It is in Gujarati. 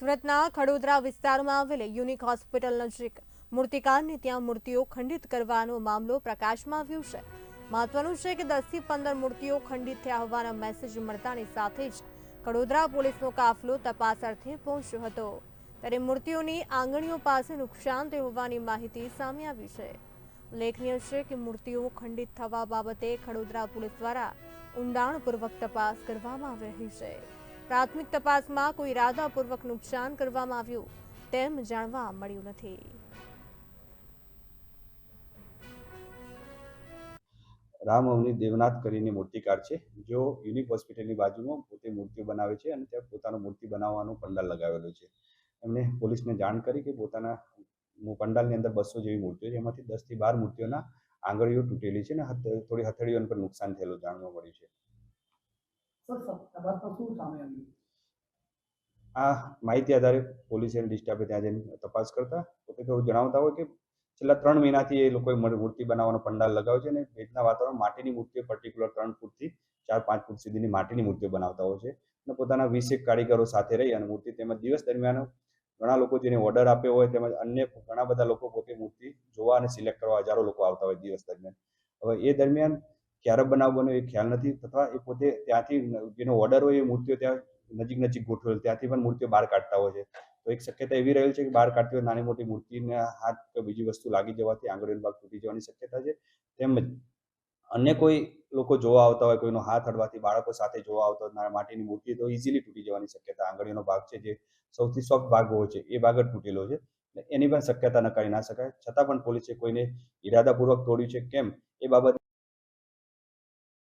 સુરતના ખડોદરા વિસ્તારમાં આવેલી યુનિક હોસ્પિટલ નજીક મૂર્તિકારની ત્યાં મૂર્તિઓ ખંડિત કરવાનો મામલો પ્રકાશમાં આવ્યો છે. મહત્વનું છે કે દસથી પંદર મૂર્તિઓ ખંડિત થયા હોવાના મેસેજ મળતાની સાથે જ કડોદરા પોલીસનો કાફલો તપાસ અર્થે પહોંચ્યો હતો. ત્યારે મૂર્તિઓની આંગણીઓ પાસે નુકસાન થયું હોવાની માહિતી સામે આવી છે. ઉલ્લેખનીય છે કે મૂર્તિઓ ખંડિત થવા બાબતે ખડોદરા પોલીસ દ્વારા ઊંડાણપૂર્વક તપાસ કરવામાં આવી રહી છે. પ્રાથમિક તપાસમાં કોઈ ઇરાદાપૂર્વક નુકસાન કરવામાં આવ્યું, તેમ જાણવા મળ્યું નથી. રામ દેવનાથ કરીને મૂર્તિકાર છે, જો યુનિક હોસ્પિટલની બાજુમાં પોતે મૂર્તિઓ બનાવે છે અને ત્યાં પોતાનો મૂર્તિ બનાવવાનો પંડાલ લગાવેલો છે. એમણે પોલીસને જાણ કરી કે પોતાના પંડાલની અંદર બસો જેવી મૂર્તિઓ છે, એમાંથી દસથી બાર મૂર્તિઓના આંગળીઓ તૂટેલી છે અને થોડી હથેળીઓને પણ નુકસાન થયેલું જાણવા મળ્યું છે સર તપાસમાં શું સામે આવ્યું આ માહિતી આધારે પોલીસે અને ડિસ્ટાફે ત્યાં જઈને તપાસ કરતા. પોતે થોડું જણાવતા હોય કે છેલ્લા ત્રણ મહિનાથી એ લોકોએ મર- મૂર્તિ બનાવવાનો પંડાલ લગાવ્યો છે અને ભેજના વાતાવરણ માટીની મૂર્તિઓ પર્ટિક્યુલર ત્રણ ફૂટથી ચાર, પાંચ ફૂટ સુધીની માટીની મૂર્તિઓ બનાવતા હોય છે અને પોતાના વીસેક કારીગરો સાથે રહી અને મૂર્તિ તેમજ દિવસ દરમિયાન ઘણા લોકો જેને ઓર્ડર આપ્યો હોય તેમજ અન્ય ઘણા બધા લોકો પોતે મૂર્તિ જોવા અને સિલેક્ટ કરવા હજારો લોકો આવતા હોય દિવસ દરમિયાન. હવે એ દરમિયાન ક્યારે બનાવવાનો એ ખ્યાલ નથી તથા એ પોતે ત્યાંથી જેનો ઓર્ડર હોય એ મૂર્તિઓ ત્યાં નજીક નજીક ગોઠવેલ, ત્યાંથી પણ મૂર્તિઓ બહાર કાઢતા હોય છે. તો એક શક્યતા એવી રહેલ છે કે બહાર કાઢતી હોય નાની મોટી મૂર્તિને હાથ કે બીજી વસ્તુ લાગી જવાથી આંગળીનો ભાગ તૂટી જવાની શક્યતા છે. તેમજ અન્ય કોઈ લોકો જોવા આવતા હોય, કોઈનો હાથ અડવાથી બાળકો સાથે જોવા આવતા હોય માટીની મૂર્તિ તો ઇઝીલી તૂટી જવાની શક્યતા, આંગળીનો ભાગ છે જે સૌથી સોફ્ટ ભાગ હોય છે, એ ભાગ જ તૂટેલો છે. એની પણ શક્યતા નકારી ના શકાય. છતાં પણ પોલીસે કોઈને ઇરાદાપૂર્વક તોડ્યું છે. કેમ? એ બાબત